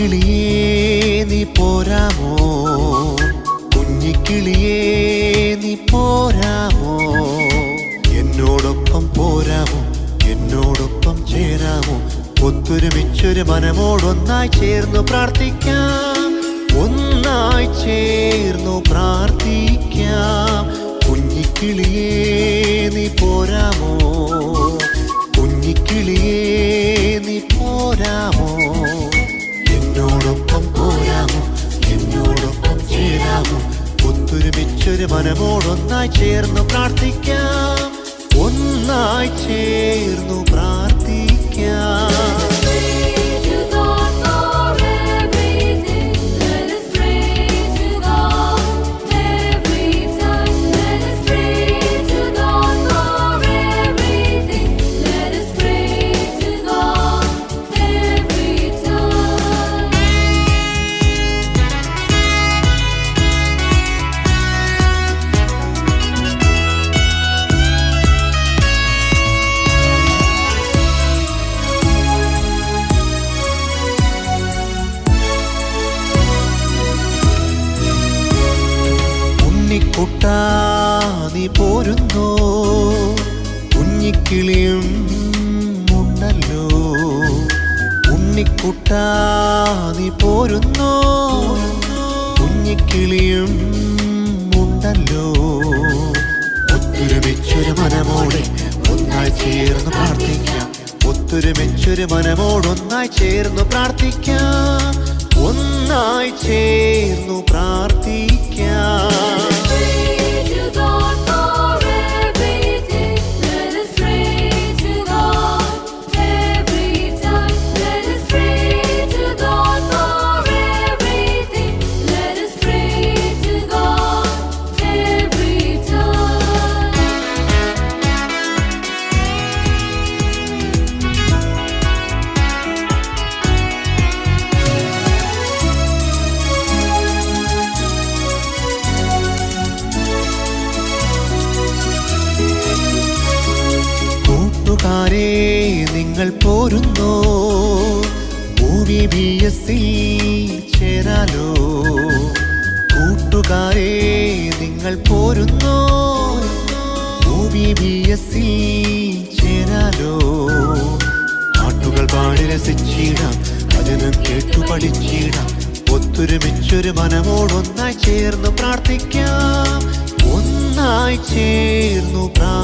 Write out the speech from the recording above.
കുഞ്ഞിക്കിളിയേ നീ പോരാമോ? കുഞ്ഞിക്കിളിയേ നീ പോരാമോ? എന്നോടൊപ്പം പോരാമോ? എന്നോടൊപ്പം ചേരാമോ? ഒത്തൊരുമിച്ചൊരു മനമോടൊന്നായി ചേർന്നു പ്രാർത്ഥിക്കാം. ഒന്നായി ചേർന്നു പ്രാർത്ഥിക്കാം. കുഞ്ഞിക്കിളിയേ നീ പോരാമോ? മനമോടൊന്നായി ചേർന്നു പ്രാർത്ഥിക്കാം ഉണ്ണിക്കുട്ട നീ പോരുന്നോ. കുഞ്ഞിക്കിളിയും ഉണ്ടല്ലോ. ഉണ്ണിക്കുട്ടാതി നീ പോരുന്നോ. കുഞ്ഞിക്കിളിയും ഉണ്ടല്ലോ. ഒത്തൊരുമിച്ചൊരു മനമോടെ ഒന്നായി ചേർന്ന് പ്രാർത്ഥിക്കാം. ഒത്തൊരുമിച്ചൊരു മനമോടൊന്നായി ചേർന്ന് പ്രാർത്ഥിക്കാം. ഒന്നായി ചേർന്നു പ്രാർത്ഥിക്കാം. കൂട്ടുകാരെ നിങ്ങൾ പോരുന്നോ. ഭൂമി ബി എസ് ചേരാലോ. കൂട്ടുകാരെ നിങ്ങൾ പോരുന്നോ. ഭൂമി ബി എസ് ചേരാലോ. പാട്ടുകൾ പാടി രസിച്ചിടാം വചനം കേട്ടു പഠിച്ചിടാം. ഒത്തൊരുമിച്ചൊരു മനമോടൊന്നായി ചേർന്ന് പ്രാർത്ഥിക്കാം. ഒന്നായി ചേർന്നു പ്രാർത്ഥിക്കാം